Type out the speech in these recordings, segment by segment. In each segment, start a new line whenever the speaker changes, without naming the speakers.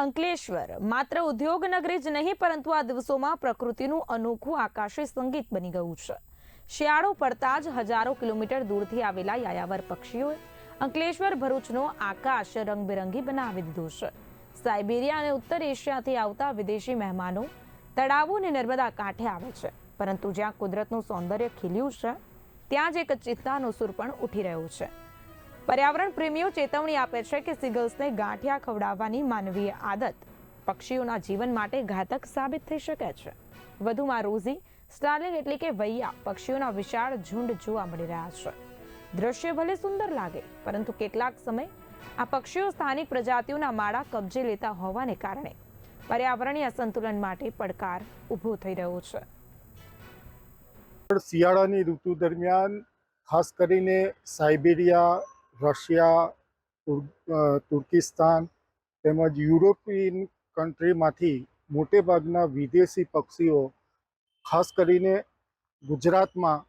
અંકલેશ્વર. માત્ર ઉદ્યોગ નગરી જ નહીં, પરંતુ આ દિવસોમાં પ્રકૃતિનું અનોખું આકાશી સંગીત બની ગયું છે. શિયાળો પડતા જ હજારો કિલોમીટર દૂરથી આવેલા યાયાવર પક્ષીઓએ અંકલેશ્વર ભરૂચનો આકાશ રંગબેરંગી બનાવી દીધું છે. સાયબેરિયા અને ઉત્તર એશિયાથી આવતા વિદેશી મહેમાનો તળાવો અને નર્મદા કાંઠે આવે છે. પરંતુ જ્યાં કુદરતનું સૌંદર્ય ખીલ્યું છે, ત્યાં જ એક ચિત્તાનો સુર પણ ઉઠી રહ્યો છે. પર્યાવરણ પ્રેમીઓ ચેતવણી આપે છે કે સિગલ્સને ગાંઠિયા ખવડાવવાની માનવીય આદત. પક્ષીઓના જીવન માટે ઘાતક સાબિત થઈ શકે છે. વધુમાં રોઝી સ્ટાર્લિંગ એટલે કે વૈયા પક્ષીઓના વિશાળ ઝુંડ જોવા મળી રહ્યા છે. દ્રશ્ય ભલે સુંદર લાગે, પરંતુ કેટલાક સમય આ પક્ષીઓ સ્થાનિક પ્રજાતિઓના માળા કબજે લેતા હોવાને કારણે પર્યાવરણીય સંતુલન માટે પડકાર ઊભો થઈ રહ્યો છે.
શિયાળાની ઋતુ દરમિયાન ખાસ કરીને સાઇબેરિયા રશિયા, તુર- તુર્કિસ્તાન તેમજ યુરોપિયન કન્ટ્રીમાંથી મોટે ભાગના વિદેશી પક્ષીઓ, ખાસ કરીને ગુજરાતમાં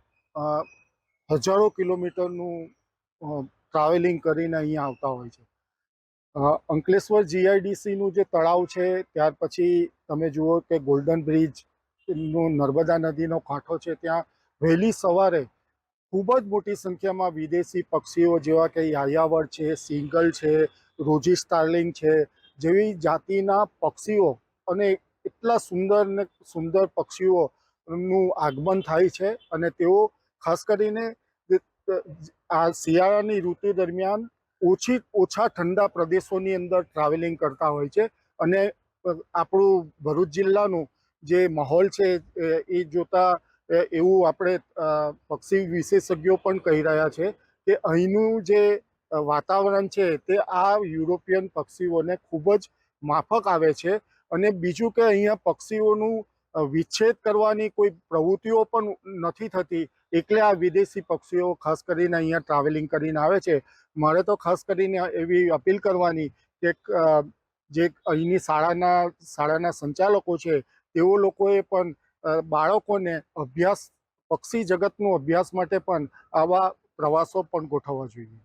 હજારો કિલોમીટરનું ટ્રાવેલિંગ કરીને અહીંયા આવતા હોય છે. અંકલેશ્વર જીઆઈડીસીનું જે તળાવ છે, ત્યાર પછી તમે જુઓ કે ગોલ્ડન બ્રિજ નર્મદા નદીનો કાંઠો છે, ત્યાં વહેલી સવારે ખૂબ જ મોટી સંખ્યામાં વિદેશી પક્ષીઓ જેવા કે યાયાવર છે, સિંગલ છે, રોજી સ્ટાર્લિંગ છે, જેવી જાતિના પક્ષીઓ અને એટલા સુંદર ને સુંદર પક્ષીઓનું આગમન થાય છે અને તેઓ ખાસ કરીને આ શિયાળાની ઋતુ દરમિયાન ઓછી, ઓછા ઠંડા પ્રદેશોની અંદર ટ્રાવેલિંગ કરતા હોય છે અને આપણું ભરૂચ જિલ્લાનું જે માહોલ છે એ- જોતા એવું આપણે પક્ષી વિશેષજ્ઞો પણ કહી રહ્યા છે કે અહીંનું જે વાતાવરણ છે તે આ યુરોપિયન પક્ષીઓને ખૂબ જ માફક આવે છે અને બીજું કે અહીંયા પક્ષીઓનું વિચ્છેદ કરવાની કોઈ પ્રવૃત્તિઓ પણ નથી થતી. એટલે આ વિદેશી પક્ષીઓ ખાસ કરીને અહીંયા ટ્રાવેલિંગ કરીને આવે છે. મારે તો ખાસ કરીને એવી અપીલ કરવાની કે જે અહીંની શાળાના શાળાના સંચાલકો છે તેઓ લોકોએ પણ બાળકોને અભ્યાસ પક્ષી જગતનું અભ્યાસ માટે પણ આવા પ્રવાસો પણ ગોઠવવા જોઈએ.